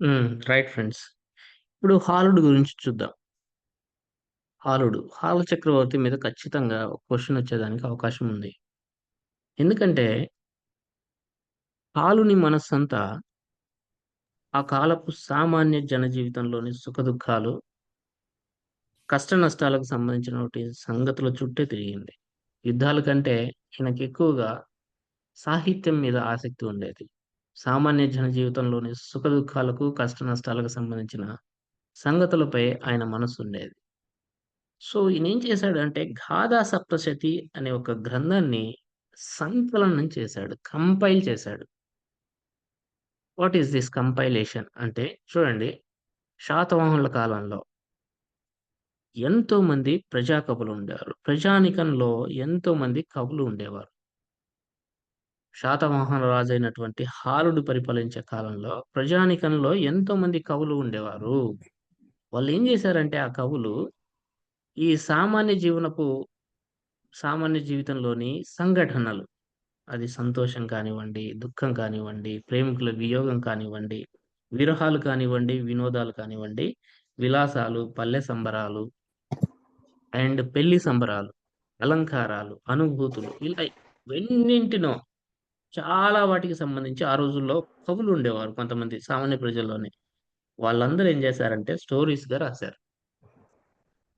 హ్మ్. Right friends. ఇప్పుడు 'హాలుడు' గురించి చూద్దాం. 'హాలుడు'. 'హాల చక్రవర్తి' మీద ఖచ్చితంగా ఒక క్వెషన్ వచ్చేదానికి అవకాశం ఉంది. ఎందుకంటే... హాలుని మనస్సంతా... ఆ కాలపు సామాన్య జన జీవితంలోని సుఖదుఖాలు... కష్ట నష్టాలకు సంబంధించినటువంటి సంగతుల చుట్టే తిరిగింది. యుద్ధాల కంటే ఈయనకెక్కువగా సాహిత్యం మీద ఆసక్తి ఉండేది. సామాన్య జన జీవితంలోని సుఖ దుఃఖాలకు కష్ట నష్టాలకు సంబంధించిన సంగతులపై ఆయన మనసుండేది. సో, ఈయనేం చేశాడంటే 'గాథా సప్తశతి' అనే ఒక గ్రంథాన్ని సంకలనం చేశాడు. కంపైల్ చేశాడు. వాట్ ఈస్ దిస్ కంపైలేషన్ అంటే చూడండి. శాతవాహనుల కాలంలో ఎంతోమంది ప్రజా కవులు ఉండేవారు ప్రజానికంలో ఎంతోమంది కవులు ఉండేవారు. శాతవాహన రాజైనటువంటి హారుడు పరిపాలించే కాలంలో ప్రజానికంలో ఎంతో మంది కవులు ఉండేవారు. వాళ్ళు ఏం చేశారంటే ఆ కవులు, ఈ సామాన్య జీవనపు సామాన్య జీవితంలోని సంఘటనలు, అది సంతోషం కానివ్వండి, దుఃఖం కానివ్వండి, ప్రేమికుల వియోగం కానివ్వండి, విరహాలు కానివ్వండి, వినోదాలు కానివ్వండి, విలాసాలు, పల్లె సంబరాలు అండ్ పెళ్ళి సంబరాలు, అలంకారాలు, అనుభూతులు ఇలా ఎన్నింటినో చాలా వాటికి సంబంధించి ఆ రోజుల్లో కవులు ఉండేవారు కొంతమంది సామాన్య ప్రజల్లోనే. వాళ్ళందరూ ఏం చేశారంటే స్టోరీస్‌గా రాశారు.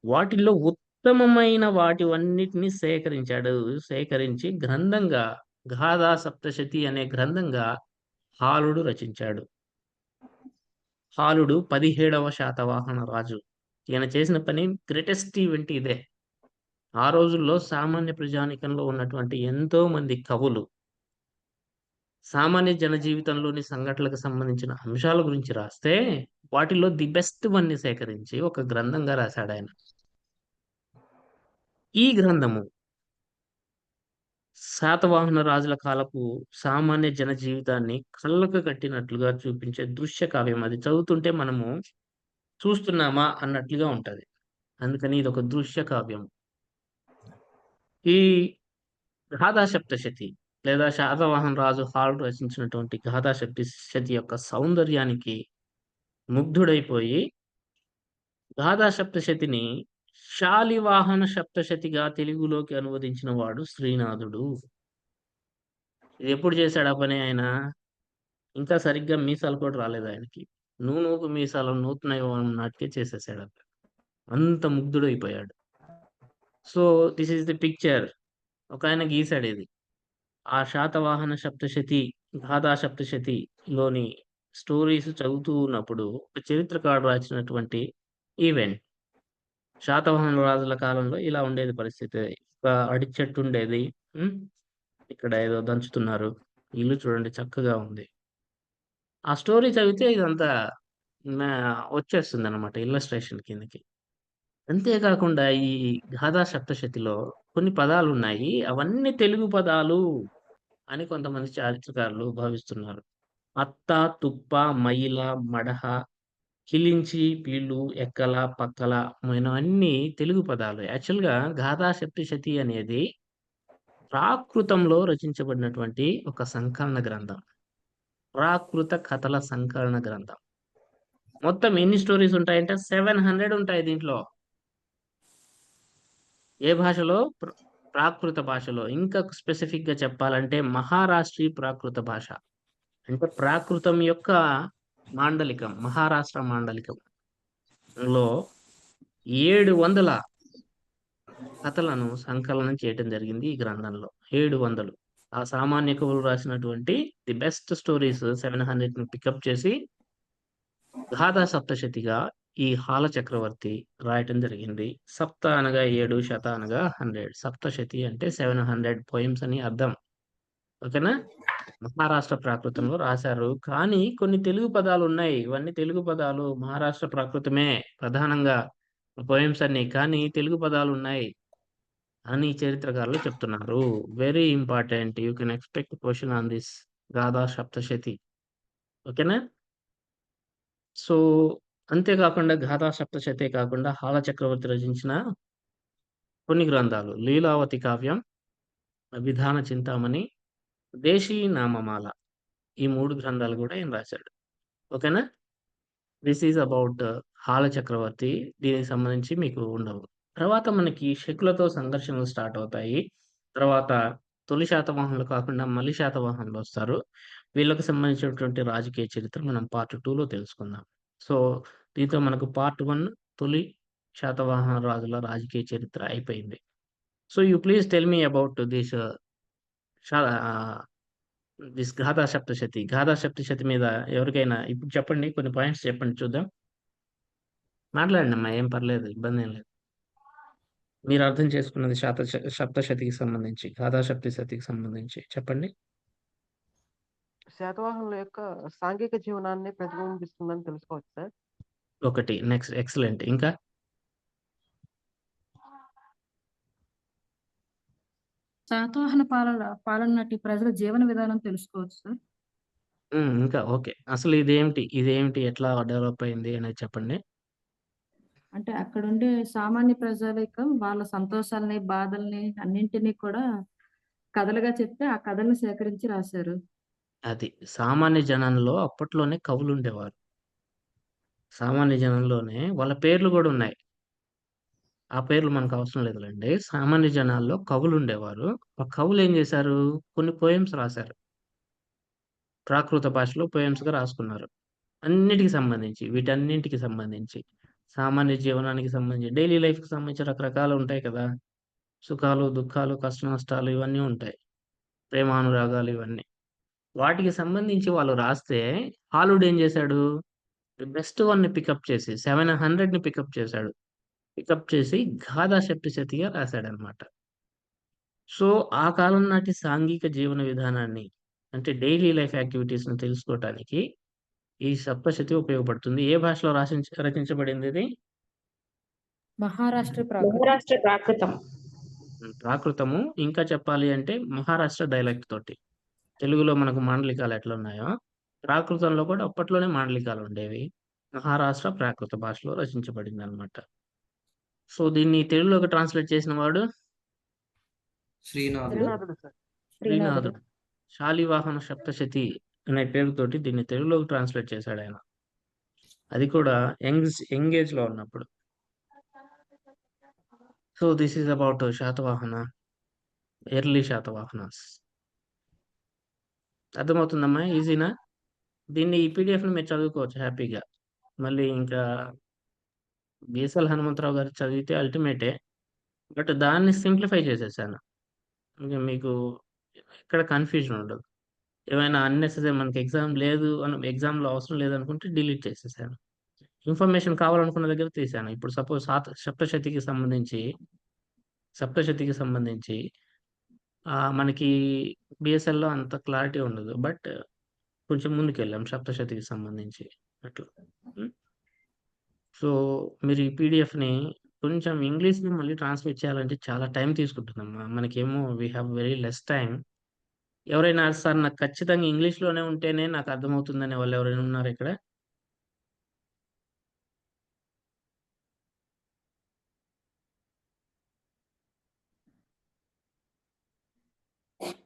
వాటిల్లో ఉత్తమమైన వాటివన్నిటిని సేకరించాడు. సేకరించి గ్రంథంగా 'గాథా సప్తశతి' అనే గ్రంథంగా హాలుడు రచించాడు. హాలుడు 17వ శాతవాహన రాజు. ఈయన చేసిన పని గ్రేటెస్ట్ ఈవెంట్ ఇదే. ఆ రోజుల్లో సామాన్య ప్రజానికంలో ఉన్నటువంటి ఎంతో మంది కవులు సామాన్య జన జీవితంలోని సంఘటనలకు సంబంధించిన అంశాల గురించి రాస్తే, వాటిలో ది బెస్ట్ వన్‌ని సేకరించి ఒక గ్రంథంగా రాసాడాయన. ఈ గ్రంథము శాతవాహన రాజుల కాలపు సామాన్య జన జీవితాన్ని కళ్ళకు కట్టినట్లుగా చూపించే దృశ్య కావ్యం. అది చదువుతుంటే మనము చూస్తున్నామా అన్నట్లుగా ఉంటది. అందుకని ఇది ఒక దృశ్య కావ్యం. ఈ రాధా సప్తశతి' లేదా శాతవాహన రాజు హాల్ రచించినటువంటి 'గాథా శతి యొక్క సౌందర్యానికి ముగ్ధుడైపోయి 'గాథా సప్తశతిని' శాలివాహన సప్తశతిగా తెలుగులోకి అనువదించిన వాడు శ్రీనాథుడు. ఇదెప్పుడు చేశాడు ఆ పని ఆయన? ఇంకా సరిగ్గా మీసాలు కూడా రాలేదు రాలేదాయనకి. నూనూగు మీసాలు నూతున్నాయో నాటికే చేసేసాడు. అంత ముగ్ధుడైపోయాడు. So, this is the picture. ఒక ఒకాయన ఇది ఆ శాతవాహన సప్తశతి, 'గాథా సప్తశతి'లోని స్టోరీస్ చదువుతూ ఉన్నప్పుడు ఒక చరిత్రకారుడు రాసినటువంటి ఈవెంట్. శాతవాహన రాజుల కాలంలో ఇలా ఉండేది పరిస్థితి. ఒక అడి చెట్టు ఉండేది. ఇక్కడ ఏదో దంచుతున్నారు. ఇల్లు చూడండి చక్కగా ఉంది. ఆ స్టోరీ చదివితే ఇదంతా వచ్చేస్తుంది అనమాట ఇల్లస్ట్రేషన్ కిందకి. అంతేకాకుండా ఈ 'గాథా సప్తశతి'లో కొన్ని పదాలు ఉన్నాయి అవన్నీ తెలుగు పదాలు అని కొంతమంది చారిత్రకారులు భావిస్తున్నారు. అత్త, తుప్ప, మైల, మడహ, కిలించి, పీలు, ఎక్కల, పక్కల అన్నీ తెలుగు పదాలు. యాక్చువల్‌గా 'గాథా సప్తశతి' అనేది ప్రాకృతంలో రచించబడినటువంటి ఒక సంకలన గ్రంథం. ప్రాకృత కథల సంకలన గ్రంథం. మొత్తం ఎన్ని స్టోరీస్ ఉంటాయంటే 700 ఉంటాయి దీంట్లో. ఏ భాషలో? ప్ర ప్రాకృత భాషలో. ఇంకా స్పెసిఫిక్‌గా చెప్పాలంటే మహారాష్ట్రీ ప్రాకృత భాష. అంటే ప్రాకృతం యొక్క మాండలికం. మహారాష్ట్ర మాండలికం. లో 700 కథలను సంకలనం చేయటం జరిగింది ఈ గ్రంథంలో. 700 ఆ సామాన్య కవులు రాసినటువంటి ది బెస్ట్ స్టోరీస్ 700ని పికప్ చేసి 'గాథా సప్తశతి'గా ఈ హాల చక్రవర్తి రాయటం జరిగింది. సప్త అనగా ఏడు శత అనగా 100. సప్తశతి అంటే సెవెన్ హండ్రెడ్ పోయిమ్స్ అని అర్థం. ఓకేనా? మహారాష్ట్ర ప్రాకృతంలో రాశారు. కానీ కొన్ని తెలుగు పదాలు ఉన్నాయి ఇవన్నీ తెలుగు పదాలు మహారాష్ట్ర ప్రాకృతమే ప్రధానంగా పోయిమ్స్ అన్ని కానీ తెలుగు పదాలు ఉన్నాయి అని చరిత్రకారులు చెప్తున్నారు. Very important. You can expect question on this 'Gatha Saptashati'. ఓకేనా? సో, అంతేకాకుండా 'గాథా సప్తశతే' కాకుండా హాల చక్రవర్తి రచించిన కొన్ని గ్రంథాలు 'లీలావతి కావ్యం', 'విధాన చింతామణి', 'దేశీ నామమాల' ఈ మూడు గ్రంథాలు కూడా ఈయన రాశాడు. ఓకేనా? దిస్ ఈజ్ అబౌట్ హాల చక్రవర్తి. దీనికి సంబంధించి మీకు ఉండవు. తర్వాత మనకి శకులతో సంఘర్షణలు స్టార్ట్ అవుతాయి. తర్వాత తొలి శాతవాహనులు కాకుండా మళ్ళీ శాతవాహనులు వస్తారు వీళ్ళకి సంబంధించినటువంటి రాజకీయ చరిత్ర మనం పార్ట్ టూలో తెలుసుకుందాం. సో, దీంతో మనకు పార్ట్ వన్ తొలి శాతవాహన రాజుల రాజకీయ చరిత్ర అయిపోయింది. So, you please tell me about this this Gatha Saptashati. Gatha Saptashati మీద ఎవరికైనా ఇప్పుడు చెప్పండి. కొన్ని పాయింట్స్ చెప్పండి చూద్దాం. మాట్లాడండి అమ్మా ఏం పర్లేదు. ఏం లేదు. మీరు అర్థం చేసుకున్నది శాత సప్తశతికి సంబంధించి, గాథా సప్తశతికి సంబంధించి చెప్పండి. శాతవాహనుల యొక్క సాంఘిక జీవనాన్ని ప్రతిబింబిస్తుందని తెలుసుకోవచ్చు సార్. ఒకటి. Next excellent. ఇంకా? శాతవాహన పాలన పాలన నాటి ప్రజల జీవన విధానం తెలుసుకోవచ్చు సార్. ఇంకా ఓకే. అసలు ఇదేమిటి? ఇదేమిటి? ఎట్లా డెవలప్ అయింది అనేది చెప్పండి. అంటే అక్కడుండే సామాన్య ప్రజానీకం వాళ్ళ సంతోషాల్ని, బాధల్ని అన్నింటిని కూడా కథలుగా చెప్తే, ఆ కథలను సేకరించి రాశారు. అది. సామాన్య జనంలో అప్పట్లోనే కవులుండేవారు. సామాన్య జనంలోనే వాళ్ళ పేర్లు కూడా ఉన్నాయి. ఆ పేర్లు మనకు అవసరం లేదులేండి సామాన్య జనాల్లో కవులు ఉండేవారు ఆ కవులు ఏం చేశారు కొన్ని పోయెమ్స్ రాశారు. ప్రాకృత భాషలో పోయెమ్స్‌గా రాసుకున్నారు. అన్నిటికి సంబంధించి, వీటన్నింటికి సంబంధించి. సామాన్య జీవనానికి సంబంధించి, డైలీ లైఫ్‌కి సంబంధించి రకరకాలు ఉంటాయి కదా! సుఖాలు, దుఃఖాలు, కష్ట నష్టాలు ఇవన్నీ ఉంటాయి. ప్రేమానురాగాలు ఇవన్నీ. వాటికి సంబంధించి వాళ్ళు రాస్తే, హాలుడు ఏం చేశాడు బెస్ట్ వన్‌ని పికప్ చేసి 700ని పికప్ చేశాడు. పికప్ చేసి గాథా సప్తశతిగా రాశాడన్నమాట. సో, ఆ కాలం నాటి సాంఘిక జీవన విధానాన్ని అంటే డైలీ లైఫ్ యాక్టివిటీస్‌ని తెలుసుకోవటానికి ఈ సప్తశతి ఉపయోగపడుతుంది. ఏ భాషలో రాసించ రచించబడిందిది? మహారాష్ట్ర ప్రాకృతం. మహారాష్ట్ర ప్రాకృతం. ప్రాకృతము. ఇంకా చెప్పాలి అంటే మహారాష్ట్ర డైలెక్ట్ తోటి. తెలుగులో మనకు మాండలికాలు ఎట్లున్నాయో, ప్రాకృతంలో కూడా అప్పట్లోనే మాండలికాలుండేవి. మహారాష్ట్ర ప్రాకృత భాషలో రచించబడిందన్నమాట. సో, దీన్ని తెలుగులోకి ట్రాన్స్‌లేట్ చేసిన వాడు? శ్రీనాథుడు. శ్రీనాథుడు. శాలివాహన సప్తశతి అనే పేరుతోటి దీన్ని తెలుగులోకి ట్రాన్స్‌లేట్ చేశాడాయన. అది కూడా యంగ్స్ యంగ్ ఏజ్‌లో ఉన్నప్పుడు. So, this is about Satavahana. Early Satavahanas. అర్థమవుతుందమ్మా? ఈజీనా? దీన్ని ఈ పీడీఎఫ్‌ని మీరు చదువుకోవచ్చు హ్యాపీగా. మళ్ళీ ఇంకా బీఎస్ఎల్ హనుమంతరావు గారు చదివితే అల్టిమేటే. బట్ దాన్ని సింప్లిఫై చేసేసాను. ఇంకా మీకు ఎక్కడ కన్‌ఫ్యూజన్ ఉండదు. ఏమైనా అన్నెసరీ మనకి ఎగ్జామ్ లేదు అని ఎగ్జామ్‌లో అవసరం లేదనుకుంటే డిలీట్ చేసేసాను. ఇన్ఫర్మేషన్ కావాలనుకున్న దగ్గర తీసాను ఇప్పుడు సపోజ్ సాత సప్తశతికి సంబంధించి సప్తశతికి సంబంధించి మనకి బిఎస్ఎల్లో అంత క్లారిటీ ఉండదు. బట్ కొంచెం ముందుకెళ్ళాం సప్తశతికి సంబంధించి అట్లా. సో, మీరు ఈ పీడీఎఫ్‌ని కొంచెం ఇంగ్లీష్‌లో మళ్ళీ ట్రాన్స్‌లేట్ చేయాలంటే చాలా టైం తీసుకుంటుందమ్మా. మనకేమో we have very less time. ఎవరైనా సార్ నాకు ఖచ్చితంగా ఇంగ్లీష్‌లోనే ఉంటేనే నాకు అర్థమవుతుందనే వాళ్ళు ఎవరైనా ఉన్నారా ఇక్కడ?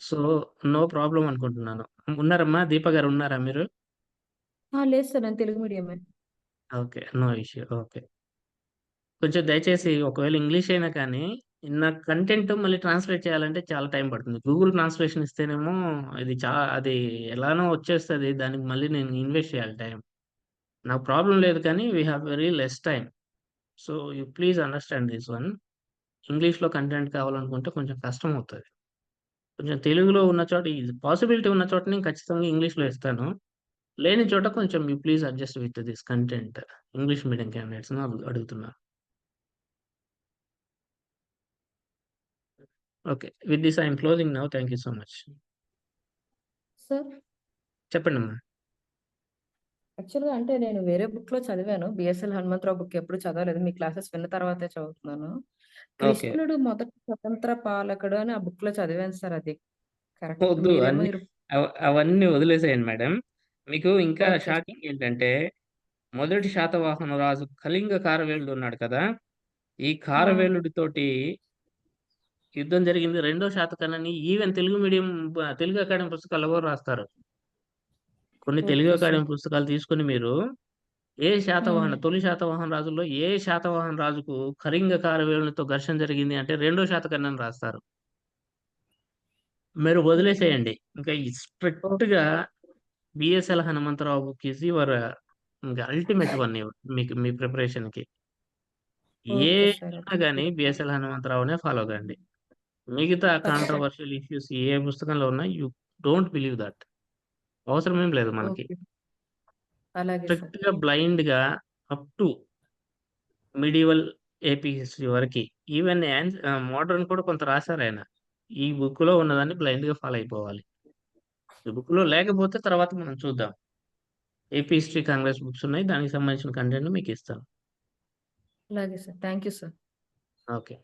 సో, నో ప్రాబ్లమ్ అనుకుంటున్నాను. ఉన్నారమ్మా? దీప గారు ఉన్నారా మీరు? లేదు సార్. నేను తెలుగు మీడియమే. ఓకే. No issue. ఓకే. కొంచెం దయచేసి ఒకవేళ ఇంగ్లీష్ అయినా కానీ, నాకు కంటెంట్ మళ్ళీ ట్రాన్స్‌లేట్ చేయాలంటే చాలా టైం పడుతుంది. గూగుల్ ట్రాన్స్‌లేషన్ ఇస్తేనేమో ఇది చా అది ఎలానో వచ్చేస్తది. దానికి మళ్ళీ నేను ఇన్వెస్ట్ చేయాలి టైం. నాకు ప్రాబ్లమ్ లేదు కానీ we have very less time. So, you please understand this one. ఇంగ్లీష్‌లో కంటెంట్ కావాలనుకుంటే కొంచెం కష్టమవుతది. కొంచెం తెలుగులో ఉన్న చోట ఈ పాసిబిలిటీ ఉన్న చోట నేను ఖచ్చితంగా ఇంగ్లీష్‌లో ఇస్తాను. లేని చోట కొంచెం you please adjust with this content. English medium క్యాండిడేట్స్‌ని అడు అడుగుతున్నా. Okay. With this I am closing now. Thank you so much. Sir. చెప్పండమ్మా. యాక్చువల్‌గా అంటే నేను వేరే బుక్‌లో చదివాను. బీఎస్ఎల్ హనుమంతరావు బుక్ ఎప్పుడు చదవలేదు. మీ క్లాసెస్ విన్న తర్వాతే చదువుతున్నాను. ఓకే. కృష్ణుడు మొదటి స్వతంత్ర పాలకుడు అని ఆ బుక్‌లో చదివాను సార్ అది. కరెక్ట్. వద్దు. మీరేమో అన్ని ఇరు అవ అవన్నీ వదిలేసేయండి మేడం. మీకు ఇంకా ఓకే సార్. షాకింగ్ ఏంటంటే, మొదటి శాతవాహన రాజు కళింగ కారవేలుడు ఉన్నాడు కదా! ఈ! కారవేలుడితోటి యుద్ధం జరిగింది రెండో శాతకర్ణి ఈవెన్ తెలుగు మీడియం బ తెలుగు అకాడమీ పుస్తకాల్లో కూడా రాస్తారు. కొన్ని తెలుగు ఓకే సార్. అకాడమీ పుస్తకాలు తీసుకొని మీరు ఏ శాతవాహన. తొలి శాతవాహన రాజుల్లో ఏ శాతవాహన రాజుకు కళింగ కారవేలునితో ఘర్షణ జరిగింది అంటే రెండో శాతకర్ణి రాస్తారు. మీరు వదిలేసేయండి. ఇంకా స్ట్రిక్ట్గా బిఎస్ఎల్ హనుమంతరావు ఈజ్ యువర్ ఇంకా అల్టిమేట్ వన్ మీకు మీ ప్రిపరేషన్కి ఏ కానీ బిఎస్ఎల్ హనుమంతరావునే ఫాలో కండి. మిగతా కాంట్రవర్షియల్ ఇష్యూస్ ఏ పుస్తకంలో ఉన్నా యూ డోంట్ బిలీవ్ దట్ అవసరం ఏం లేదు మనకి. స్ట్రిక్ట్గా బ్లైండ్గా up to medieval AP history వరకు ఈవెన్ మోడర్న్ కూడా కొంత రాశారు ఆయన. ఈ బుక్లో ఉన్నదాన్ని బ్లైండ్గా ఫాలో అయిపోవాలి. ఈ బుక్లో లేకపోతే తర్వాత మనం చూద్దాం. ఏపీ హిస్టరీ కాంగ్రెస్ బుక్స్ ఉన్నాయి. దానికి సంబంధించిన కంటెంట్ మీకు ఇస్తాను. అలాగే sir. Thank you sir. Okay.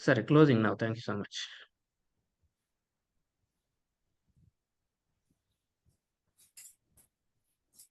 సరే closing now. Thank you so much.